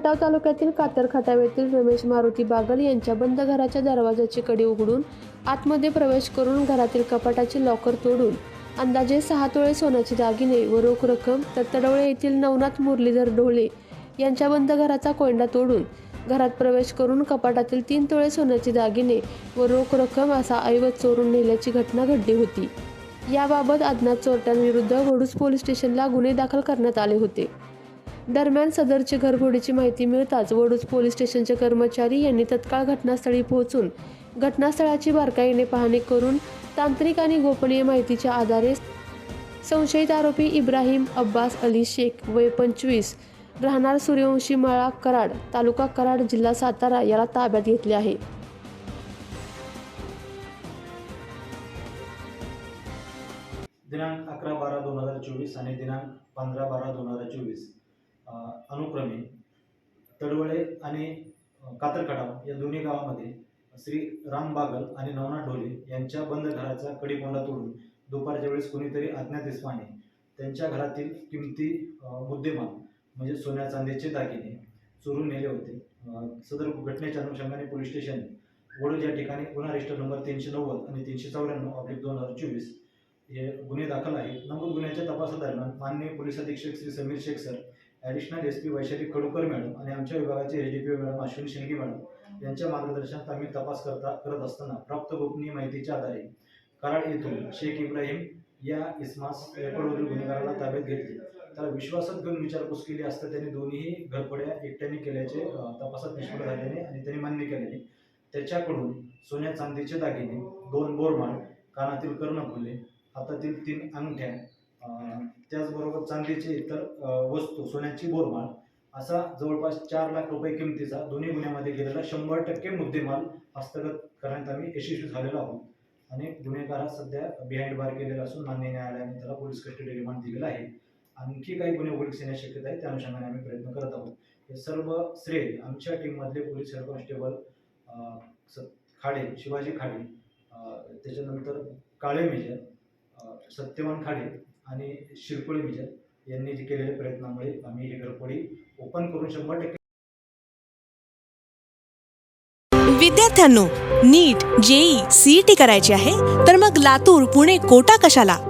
खटाव तालुक्यातील कातर खटाव येथील रमेश मारुती बागल यांच्या बंद घराच्या दरवाजाची कडी उघडून आतमध्ये प्रवेश करून घरातील कपाटाचे लॉकर तोडून अंदाजे सहा तोळे सोन्याचे दागिने व रोख रक्कम तर तडवळे येथील नवनाथ मुरलीधर ढोळे यांच्या बंद घराचा कोंडा तोडून घरात प्रवेश करून कपाटातील तीन तोळे सोन्याचे दागिने व रोख रक्कम असा ऐवज चोरून नेल्याची घटना घडली होती. याबाबत अज्ञात चोरट्यांविरुद्ध वडूस पोलीस स्टेशनला गुन्हे दाखल करण्यात आले होते. दरम्यान सदरची घरफोडीची माहिती मिळताच वडूज पोलीस स्टेशनचे कर्मचारी यांनी तत्काळ घटनास्थळी पोहोचून घटनास्थळाची बारकाईने पाहणी करून तांत्रिक आणि गोपनीय माहितीच्या आधारे संशयित आरोपी इब्राहिम अब्बास अली शेख वय पंचवीस राहणार सूर्यवंशी मळा कराड तालुका कराड जिल्हा सातारा याला ताब्यात घेतले आहे. दिनांक अकरा बारा दोन हजार चोवीस आणि दिनांक पंधरा बारा दोन हजार चोवीस. अनुक्रमे तडवळे आणि कातरकडाव या दोन्ही गावामध्ये श्री राम बागल आणि नवनाथ ढोले यांच्या बंद घराचा कडीकोंडा तोडून दुपारच्या वेळेस कोणीतरी अज्ञात इस्माने त्यांच्या घरातील किमती मुद्देमाल म्हणजे सोन्या चांदीचे दागिने चोरून नेले होते. सदर घटनेच्या अनुषंगाने पोलीस स्टेशन वडूज या ठिकाणी गुन्हा रजिस्टर नंबर तीनशे नव्वद आणि तीनशे चौऱ्याण्णव ऑब्लिक दोन हजार चोवीस हे गुन्हे दाखल आहेत. नमूद गुन्ह्याच्या तपासादरम्यान माननीय पोलीस अधीक्षक Shri Sameer Shaikh sir additional S P Vaishali Khadukar madam आणि आमच्या विभागाचे H D P madam Ashwini Shinde madam यांच्या मार्गदर्शनात आम्ही तपास करता करत असताना प्राप्त गोपनीय माहितीच्या आधारे कराड येथून शेख इब्राहिम या इस्मास रेकॉर्डवरील गुन्हेगाराला ताब्यात घेतले. त्याला विश्वासात घेऊन विचारपूस केली असता त्यांनी दोन्ही घरपड्या एकट्याने केल्याचे तपासात निष्पन्न झाल्याने आणि त्यांनी मान्य केल्याने त्याच्याकडून सोन्या चांदीचे दागिने दोन बोरमाळ कानातील कर्णफुले हातातील तीन अंगठ्या त्याचबरोबर चांदीचे इतर वस्तू सोन्याची बोरमाल असा जवळपास चार लाख रुपये किमतीचा दोन्ही गुन्ह्यामध्ये गेलेला शंभर टक्के मुद्देमाल हस्तगत करण्यात आम्ही यशस्वी झालेलो आहोत. आणि गुन्हेगारास सध्या बिहाइंड बार केलेला असून मान्य न्यायालयाने त्याला पोलीस कस्टडी रिमांड दिलेला आहे. आणखी काही गुन्हे उघडकीस येण्याची शक्यता आहे त्या अनुषंगाने आम्ही प्रयत्न करत आहोत. हे सर्व श्रेय आमच्या टीममधले police head constable Khade Shivaji Khade त्याच्यानंतर काळे मेजर सत्यवान खाडे आणि शिरकोळी विजय यांनी जे केलेल्या प्रयत्नामुळे आम्ही हे घरफोडी ओपन करून शंभर टक्के विद्यार्थ्यांनो नीट जेई सीईटी करायची आहे तर मग लातूर पुणे कोटा कशाला?